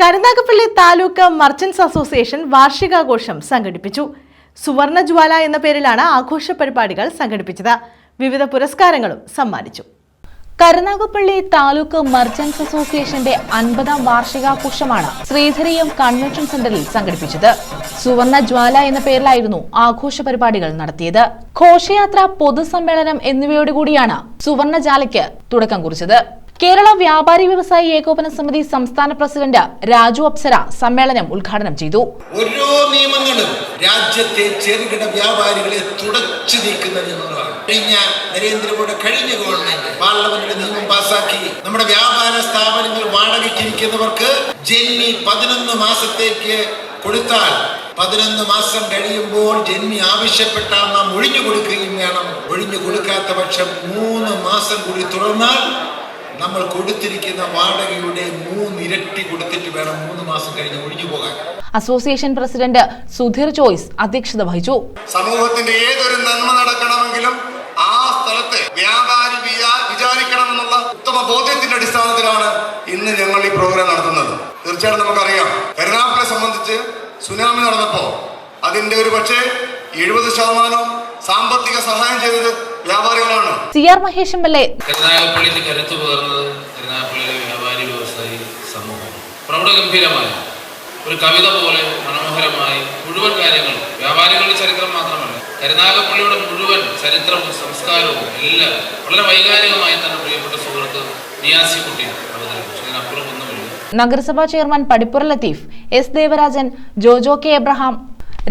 Karunagappally taluk merchants association വാർഷികാഘോഷം സംഘടിപ്പിച്ചു. സുവർണ ജ്വാല എന്ന പേരിലാണ് ആഘോഷ പരിപാടികൾ സംഘടിപ്പിച്ചത്. വിവിധ പുരസ്കാരങ്ങളും സമ്മാനിച്ചു. കരുനാഗപ്പള്ളി താലൂക്ക് മർച്ചൻസ് അസോസിയേഷന്റെ അൻപതാം വാർഷികാഘോഷമാണ് ശ്രീധരിയം കൺവെൻഷൻ സെന്ററിൽ സംഘടിപ്പിച്ചത്. സുവർണ ജ്വാല എന്ന പേരിലായിരുന്നു ആഘോഷ പരിപാടികൾ നടത്തിയത്. ഘോഷയാത്ര പൊതുസമ്മേളനം എന്നിവയോടുകൂടിയാണ് സുവർണ ജ്വാലയ്ക്ക് തുടക്കം കുറിച്ചത്. കേരള വ്യാപാരി വ്യവസായി ഏകോപന സമിതി സംസ്ഥാന പ്രസിഡന്റ് രാജു അപ്സര സമ്മേളനം ഉദ്ഘാടനം ചെയ്തു. ഓരോ നിയമങ്ങളും രാജ്യത്തെ ചെറുകിട വ്യാപാരികളെ തുടച്ചു നീക്കുന്ന നിയമങ്ങളാണ് കഴിഞ്ഞ നരേന്ദ്രമോദി കഴിഞ്ഞ ഗവൺമെന്റ് പാർലമെന്റിൽ നിയമം പാസാക്കി. നമ്മുടെ വ്യാപാര സ്ഥാപനങ്ങൾ വാടകയ്ക്കിരിക്കുന്നവർക്ക് ജന്മി പതിനൊന്ന് മാസത്തേക്ക് കൊടുത്താൽ പതിനൊന്ന് മാസം കഴിയുമ്പോൾ ജന്മി ആവശ്യപ്പെട്ടാൽ നാം ഒഴിഞ്ഞു കൊടുക്കുകയും വേണം. ഒഴിഞ്ഞു കൊടുക്കാത്ത പക്ഷം മൂന്ന് മാസം കൂടി തുടർന്നാൽ നമ്മൾ കൊടുത്തിരിക്കുന്ന വാടകയുടെ മൂന്നിരട്ടി കൊടുത്തിട്ട് വേണം മൂന്ന് മാസം കഴിഞ്ഞ് ഒഴിഞ്ഞു പോകാൻ. അസോസിയേഷൻ പ്രസിഡന്റ് സുധീർ ജോയ്സ് അധ്യക്ഷത വഹിച്ചു. സമൂഹത്തിന്റെ ഏതൊരു നന്മ നടക്കണമെങ്കിലും ആ സ്ഥലത്തെ വ്യാപാരി വിചാരിക്കണം എന്നുള്ള ഉത്തമ ബോധ്യത്തിന്റെ അടിസ്ഥാനത്തിലാണ് ഇന്ന് ഞങ്ങൾ ഈ പ്രോഗ്രാം നടത്തുന്നത്. തീർച്ചയായിട്ടും നമുക്കറിയാം. കരുനാഗപ്പള്ളിയെ സംബന്ധിച്ച് സുനാമി നടന്നപ്പോ അതിന്റെ ഒരു പക്ഷേ എഴുപത് ശതമാനം സാമ്പത്തിക സഹായം ചെയ്തത് വ്യാപാരികളാണ്. C R Mahesh M L A. കരുനാഗപ്പള്ളിക്ക് കരുത്ത് പകർന്നത് കരുനാഗപ്പള്ളിയിലെ വ്യാപാരി വ്യവസായി സമൂഹം. പ്രൗഢഗംഭീരമായ ഒരു കവിത പോലെ മനോഹരമായി മുഴുവൻ കാര്യങ്ങളും വ്യാപാരികളുടെ ചരിത്രം മാത്രമല്ല കരുനാഗപ്പള്ളിയുടെ മുഴുവൻ ചരിത്രവും സംസ്കാരവും എല്ലാം വളരെ വൈകാരികമായി തന്നെ പ്രിയപ്പെട്ട സുഹൃത്ത് അവതരിപ്പിച്ചു. ഇതിനപ്പുറം ഒന്നുമില്ല നഗരസഭാ chairman Padippura Latheef S Devarajan Jojo K Abraham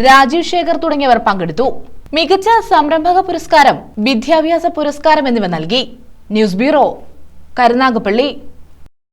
Rajeev Sekhar തുടങ്ങിയവർ പങ്കെടുത്തു. മികച്ച സംരംഭക പുരസ്കാരം വിദ്യാഭ്യാസ പുരസ്കാരം എന്നിവ നൽകി. News bureau Karunagappally.